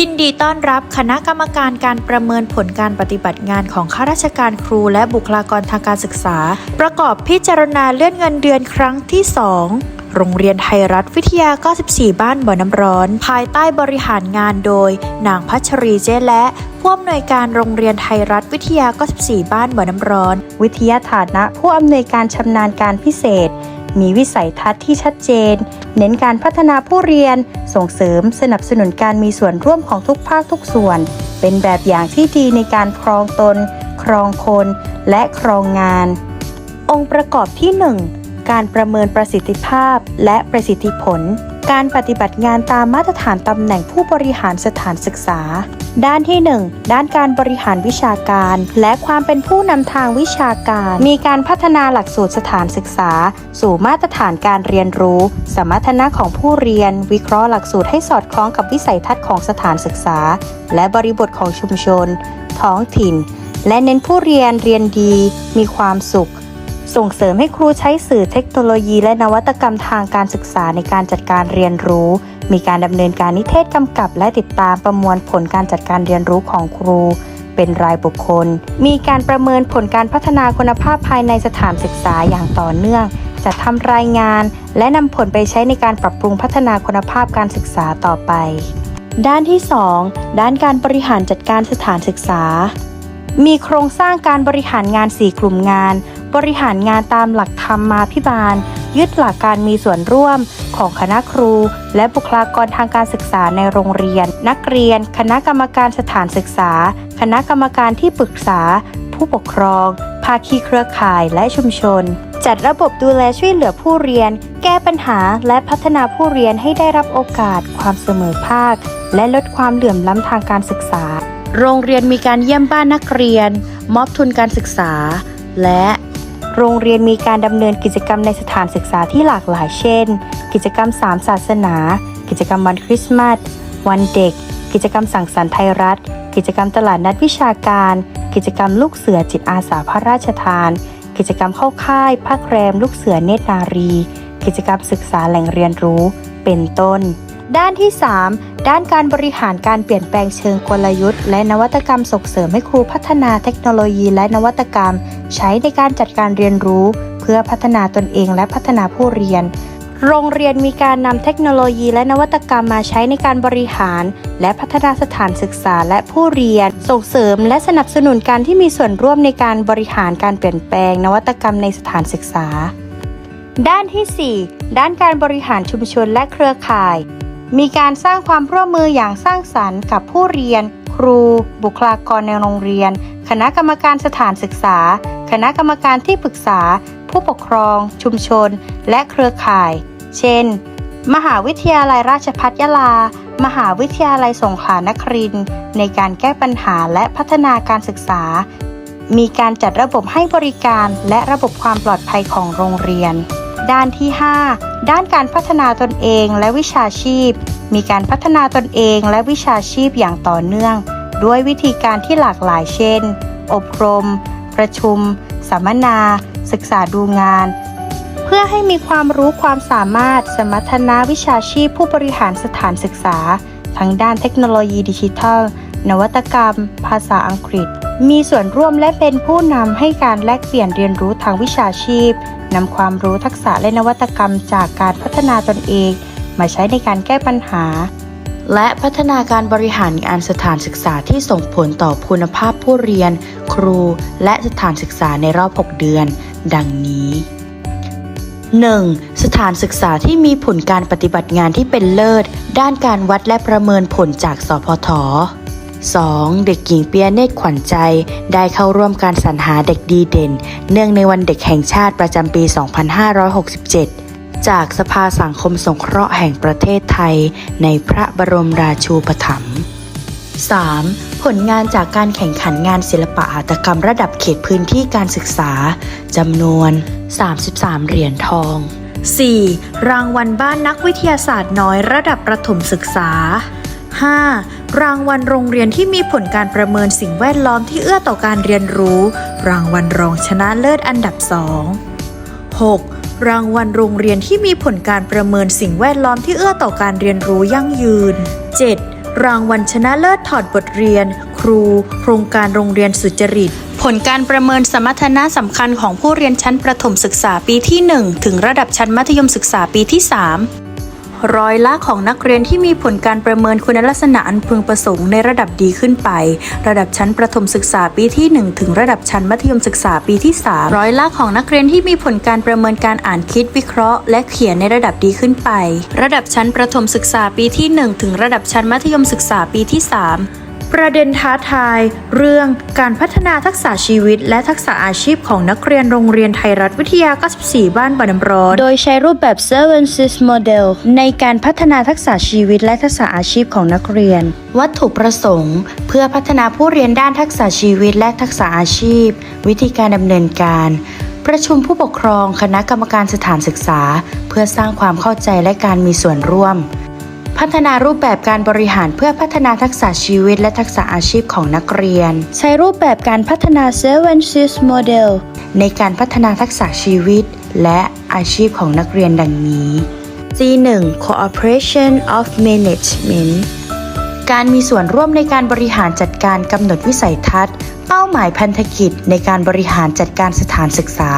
ยินดีต้อนรับคณะกรรมการการประเมินผลการปฏิบัติงานของข้าราชการครูและบุคลากรทางการศึกษา ประกอบพิจารณาเลื่อนเงินเดือนครั้งที่ 2 โรงเรียนไทยรัฐวิทยา 94 บ้านบ่อน้ำร้อน ภายใต้บริหารงานโดย นางพัชรีเจและผู้อำนวยการโรงเรียนไทยรัฐวิทยา 94 บ้านบ่อน้ำร้อน วิทยาฐานะ ผู้อำนวยการชำนาญการพิเศษ มีวิสัยทัศน์ที่ชัดเจน เน้นการพัฒนาผู้เรียน ส่งเสริมสนับสนุนการมีส่วนร่วมของทุกภาคทุกส่วน เป็นแบบอย่างที่ดีในการครองตน ครองคน และครองงาน องค์ประกอบที่ 1 การประเมินประสิทธิภาพและประสิทธิผล การปฏิบัติงานตามมาตรฐานตำแหน่งผู้บริหารสถานศึกษา ด้านที่ 1 ด้านการบริหารวิชาการ และความเป็นผู้นำทางวิชาการ มีการพัฒนาหลักสูตรสถานศึกษา สู่มาตรฐานการเรียนรู้ สมรรถนะของผู้เรียน วิเคราะห์หลักสูตรให้สอดคล้องกับวิสัยทัศน์ของสถานศึกษา และบริบทของชุมชน ท้องถิ่น และเน้นผู้เรียนเรียนดี มีความสุข ส่งเสริมให้ครูใช้สื่อเทคโนโลยีและนวัตกรรมทางการศึกษาในการจัดการเรียนรู้ มีการดำเนินการนิเทศกำกับ และติดตามประมวลผลการจัดการเรียนรู้ของครู เป็นรายบุคคล มีการประเมินผลการพัฒนาคุณภาพภายในสถานศึกษาอย่างต่อเนื่องจัดทำรายงาน และนำผลไปใช้ในการปรับปรุงพัฒนาคุณภาพการศึกษาต่อไป ด้านที่ 2 ด้านการบริหารจัดการสถานศึกษา มีโครงสร้างการบริหารงาน 4 กลุ่มงาน บริหารงานตามหลักธรรมมาภิบาล ยึดหลักการมีส่วนร่วมของคณะครู และบุคลากรทางการศึกษาในโรงเรียน นักเรียน คณะกรรมการสถานศึกษา คณะกรรมการที่ปรึกษา ผู้ปกครอง ภาคีเครือข่ายและชุมชน จัดระบบดูแลช่วยเหลือผู้เรียน แก้ปัญหาและพัฒนาผู้เรียนให้ได้รับโอกาส ความเสมอภาค และลดความเหลื่อมล้ำทางการศึกษา โรงเรียนมีการเยี่ยมบ้านนักเรียน มอบทุนการศึกษา และโรงเรียนมีการดำเนินกิจกรรมในสถานศึกษาที่หลากหลาย เช่น กิจกรรม3ศาสนา กิจกรรมวันคริสต์มาส วันเด็ก กิจกรรมสังสรรค์ไทยรัฐ กิจกรรมตลาดนัดวิชาการ กิจกรรมลูกเสือจิตอาสาพระราชทาน กิจกรรมเข้าค่ายพักแรม ลูกเสือเนตรนารี กิจกรรมศึกษาแหล่งเรียนรู้ เป็นต้น ด้านที่ 3 ด้านการบริหารการเปลี่ยนแปลงเชิงกลยุทธ์ และนวัตกรรมส่งเสริมให้ครูพัฒนาเทคโนโลยีและนวัตกรรม ใช้ในการจัดการเรียนรู้ เพื่อพัฒนาตนเองและพัฒนาผู้เรียน โรงเรียนมีการนำเทคโนโลยีและนวัตกรรมมาใช้ในการบริหาร และพัฒนาสถานศึกษาและผู้เรียน ส่งเสริมและสนับสนุนการที่มีส่วนร่วมในการบริหารการเปลี่ยนแปลง นวัตกรรมในสถานศึกษา ด้านที่ 4 ด้านการบริหารชุมชนและเครือข่าย มีการสร้างความร่วมมืออย่างสร้างสรรค์กับผู้เรียน ครู บุคลากรในโรงเรียน คณะกรรมการสถานศึกษา คณะกรรมการที่ปรึกษา ผู้ปกครอง ชุมชน และเครือข่าย เช่น มหาวิทยาลัยราชภัฏยะลา มหาวิทยาลัยสงขลานครินในการแก้ปัญหาและพัฒนาการศึกษา มีการจัดระบบให้บริการและระบบความปลอดภัยของโรงเรียน ด้านที่ 5 ด้านการพัฒนาตนเองและวิชาชีพ มีการพัฒนาตนเองและวิชาชีพอย่างต่อเนื่อง ด้วยวิธีการที่หลากหลายเช่น อบรม ประชุม สัมมนา ศึกษาดูงาน เพื่อให้มีความรู้ความสามารถ สมรรถนะวิชาชีพผู้บริหารสถานศึกษา ทั้งด้านเทคโนโลยีดิจิทัล นวัตกรรม ภาษาอังกฤษ มีส่วนร่วมและเป็นผู้นำให้การแลกเปลี่ยนเรียนรู้ทางวิชาชีพนำความรู้ทักษะและนวัตกรรมจากการพัฒนาตนเอง มาใช้ในการแก้ปัญหา และพัฒนาการบริหารงานสถานศึกษาที่ส่งผลต่อคุณภาพผู้เรียน ครู และสถานศึกษาในรอบ 6 เดือน ดังนี้ 1. สถานศึกษาที่มีผลการปฏิบัติงานที่เป็นเลิศ ด้านการวัดและประเมินผลจากสพท 2. เด็กหญิงเปียเนตขวัญใจ ได้เข้าร่วมการสรรหาเด็กดีเด่น เนื่องในวันเด็กแห่งชาติประจำปี 2567 จากสภาสังคมสงเคราะห์แห่งประเทศไทย ในพระบรมราชูปถัมภ์ 3. ผลงานจากการแข่งขันงานศิลปะหัตถกรรมระดับเขตพื้นที่การศึกษาจำนวน 33 เหรียญทอง 4. รางวัลบ้านนักวิทยาศาสตร์น้อยระดับประถมศึกษา 5. รางวัลโรงเรียนที่มีผลการประเมินสิ่งแวดล้อมที่เอื้อต่อการเรียนรู้ รางวัลรองชนะเลิศอันดับ 2 6. รางวัลโรงเรียนที่มีผลการประเมินสิ่งแวดล้อมที่เอื้อต่อการเรียนรู้ยั่งยืน 7. รางวัลชนะเลิศถอดบทเรียน ครู โครงการโรงเรียนสุจริต ผลการประเมินสมรรถนะสำคัญของผู้เรียนชั้นประถมศึกษาปีที่ 1 ถึงระดับชั้นมัธยมศึกษาปีที่ 3 ร้อยละของนักเรียนที่มีผลการประเมินคุณลักษณะอันพึงประสงค์ในระดับดีขึ้นไป ระดับชั้นประถมศึกษาปีที่ 1 ถึงระดับชั้นมัธยมศึกษาปีที่ 3 ร้อยละของนักเรียนที่มีผลการประเมินการอ่านคิดวิเคราะห์ และเขียนในระดับดีขึ้นไป ระดับชั้นประถมศึกษาปีที่ 1 ถึงระดับชั้นมัธยมศึกษาปีที่ 3 ประเด็นท้าทาย เรื่องการพัฒนาทักษะชีวิต และทักษะอาชีพของนักเรียนโรงเรียนไทยรัฐวิทยา 94 บ้านบานน้ำร้อน โดยใช้รูปแบบ Seven Sys Model ในการพัฒนาทักษะชีวิตและทักษะอาชีพของนักเรียน วัตถุประสงค์ เพื่อพัฒนาผู้เรียนด้านทักษะชีวิตและทักษะอาชีพ วิธีการดำเนินการ ประชุมผู้ปกครองคณะกรรมการสถานศึกษา เพื่อสร้างความเข้าใจและการมีส่วนร่วม พัฒนารูปแบบการบริหารเพื่อพัฒนาทักษะชีวิตและทักษะอาชีพของนักเรียน ใช้รูปแบบการพัฒนา Seven Sys Model ในการพัฒนาทักษะชีวิต และอาชีพของนักเรียนดังนี้ C1 Cooperation of Management การมีส่วนร่วมในการบริหารจัดการกำหนดวิสัยทัศน์ เป้าหมายพันธกิจในการบริหารจัดการสถานศึกษา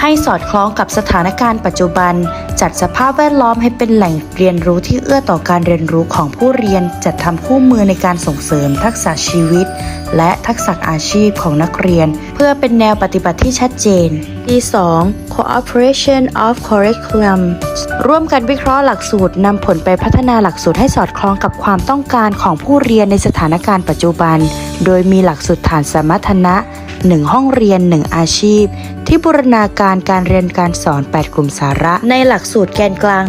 ให้สอดคล้องกับสถานการณ์ปัจจุบัน จัดสภาพแวดล้อมให้เป็นแหล่งเรียนรู้ที่เอื้อต่อการเรียนรู้ของผู้เรียน จัดทำคู่มือในการส่งเสริมทักษะชีวิต และทักษะอาชีพของนักเรียน เพื่อเป็นแนวปฏิบัติที่ชัดเจนที่2 Cooperation of Curriculum ร่วมกันวิเคราะห์หลักสูตรนำผลไปพัฒนาหลักสูตรให้สอดคล้องกับความต้องการของผู้เรียนในสถานการณ์ปัจจุบัน โดยมีหลักสูตรฐานสมรรถนะ 1 ห้องเรียน 1 อาชีพ ที่บูรณาการการเรียนการสอน 8 กลุ่มสาระ ในหลักสูตรแกนกลาง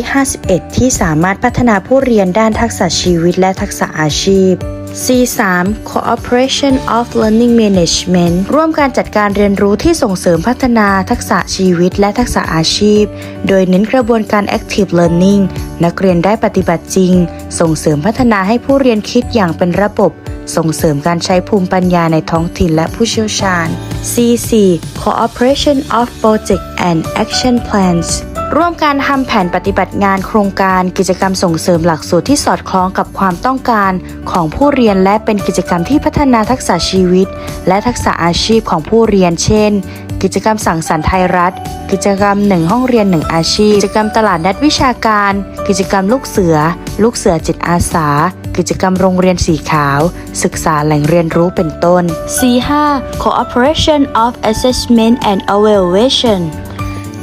2551 ที่สามารถพัฒนาผู้เรียนด้านทักษะชีวิตและทักษะอาชีพ C3 Cooperation of Learning Management ร่วมการจัดการเรียนรู้ที่ส่งเสริมพัฒนาทักษะชีวิตและทักษะอาชีพ โดยเน้นกระบวนการ Active Learning นักเรียนได้ปฏิบัติจริง ส่งเสริมพัฒนาให้ผู้เรียนคิดอย่างเป็นระบบ ส่งเสริมการใช้ภูมิปัญญาในท้องถิ่นและผู้เชี่ยวชาญ C4 Cooperation of Project and Action Plans ร่วมการทำแผนปฏิบัติงานโครงการกิจกรรมส่งเสริมหลักสูตรที่สอดคล้องกับความต้องการของผู้เรียนและเป็นกิจกรรมที่พัฒนาทักษะชีวิต และทักษะอาชีพของผู้เรียน เช่น กิจกรรมสั่งสรรค์ไทยรัฐ กิจกรรมหนึ่งห้องเรียนหนึ่งอาชีพ กิจกรรมตลาดนัดวิชาการ กิจกรรมลูกเสือ ลูกเสือจิตอาสา กิจกรรมโรงเรียนสีขาว ศึกษาแหล่งเรียนรู้เป็นต้น C5 Cooperation of Assessment and Evaluation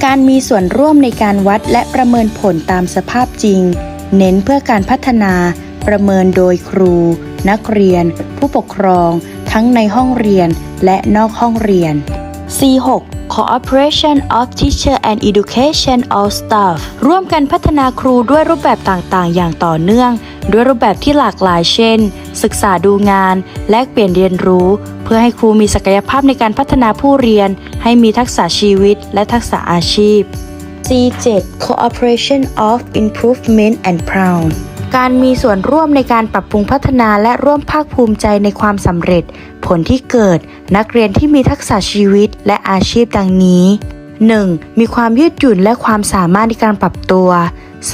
การมีส่วนร่วมในการวัดและประเมินผลตามสภาพจริง เน้นเพื่อการพัฒนา ประเมินโดยครู นักเรียน ผู้ปกครอง ทั้งในห้องเรียนและนอกห้องเรียน C6 Cooperation of Teacher and Education All Staff ร่วมกันพัฒนาครูด้วยรูปแบบต่างๆ อย่างต่อเนื่อง ด้วยรูปแบบที่หลากหลายเช่น ศึกษาดูงาน แลกเปลี่ยนเรียนรู้ เพื่อให้ครูมีศักยภาพในการพัฒนาผู้เรียน ให้มีทักษะชีวิต และทักษะอาชีพ C7 Cooperation of Improvement and Proud การมีส่วนร่วมในการปรับปรุงพัฒนาและร่วมภาคภูมิใจในความสำเร็จ ผลที่เกิด นักเรียนที่มีทักษะชีวิตและอาชีพดังนี้ 1. มีความยืดหยุ่นและความสามารถในการปรับตัว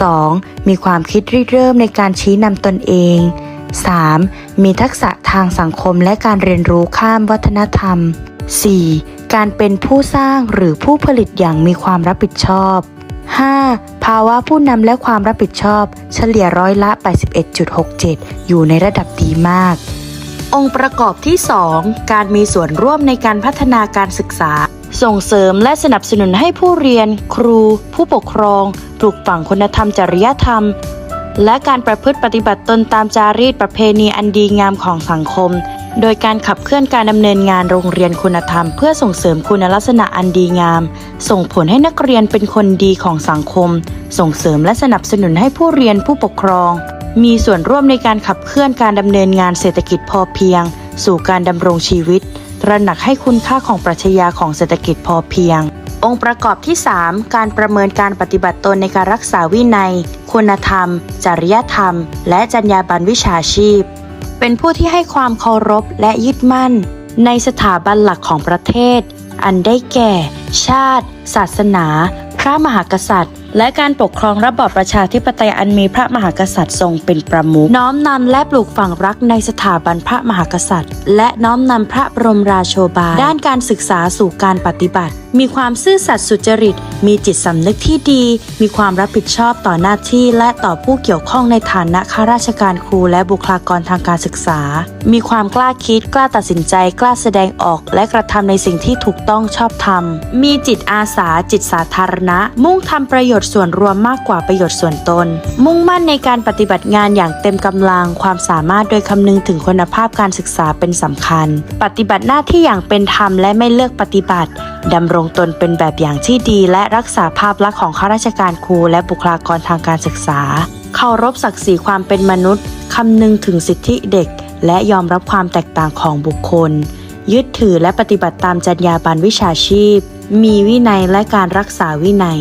2. มีความคิดริเริ่มในการชี้นำตนเอง 3. มีทักษะทางสังคมและการเรียนรู้ข้ามวัฒนธรรม 4. การเป็นผู้สร้างหรือผู้ผลิตอย่างมีความรับผิดชอบ 5. ภาวะผู้นำและความรับผิดชอบ เฉลี่ยร้อยละ 81.67 อยู่ในระดับดีมาก องค์ประกอบที่ 2 การมีส่วนร่วมในการพัฒนาการศึกษา ส่งเสริมและสนับสนุนให้ผู้เรียน ครู ผู้ปกครอง ปลูกฝังคุณธรรมจริยธรรม และการประพฤติปฏิบัติตนตามจารีตประเพณีอันดีงามของสังคม โดยการขับเคลื่อนการดำเนินงานโรงเรียนคุณธรรม เพื่อส่งเสริมคุณลักษณะอันดีงาม ส่งผลให้นักเรียนเป็นคนดีของสังคม ส่งเสริมและสนับสนุนให้ผู้เรียนผู้ปกครอง มีส่วนร่วมในการขับเคลื่อนการดำเนินงานเศรษฐกิจพอเพียง สู่การดำรงชีวิต ตระหนักให้คุณค่าของปรัชญาของเศรษฐกิจพอเพียง องค์ประกอบที่ 3 การประเมินการปฏิบัติตนในการรักษาวินัย คุณธรรม จริยธรรม และจรรยาบรรณวิชาชีพ เป็นผู้ที่ให้ความเคารพและยึดมั่น ในสถาบันหลักของประเทศ อันได้แก่ ชาติ ศาสนา พระมหากษัตริย์ และการปกครองระบอบประชาธิปไตยอันมีพระมหากษัตริย์ทรงเป็นประมุขน้อมนำและปลูกฝังรักในสถาบันพระมหากษัตริย์ และน้อมนำพระบรมราโชบายด้านการศึกษาสู่การปฏิบัติมีความซื่อสัตย์สุจริต มีจิตสำนึกที่ดี มีความรับผิดชอบต่อหน้าที่และต่อผู้เกี่ยวข้องในฐานะข้าราชการครูและบุคลากรทางการศึกษา มีความกล้าคิด กล้าตัดสินใจ กล้าแสดงออก และกระทำในสิ่งที่ถูกต้องชอบธรรม มีจิตอาสา จิตสาธารณะ มุ่งทำประโยชน์ส่วนรวมมากกว่าประโยชน์ส่วนตน มุ่งมั่นในการปฏิบัติงานอย่างเต็มกำลัง ความสามารถโดยคำนึงถึงคุณภาพการศึกษาเป็นสำคัญ ปฏิบัติหน้าที่อย่างเป็นธรรมและไม่เลือกปฏิบัติดำรรงตนเป็นแบบอย่างที่ดี และรักษาภาพลักษณ์ของข้าราชการครู และบุคลากรทางการศึกษา เคารพศักดิ์ศรีความเป็นมนุษย์คำนึงถึงสิทธิเด็ก และยอมรับความแตกต่างของบุคคล ยึดถือและปฏิบัติตามจรรยาบรรณวิชาชีพ มีวินัยและการรักษาวินัย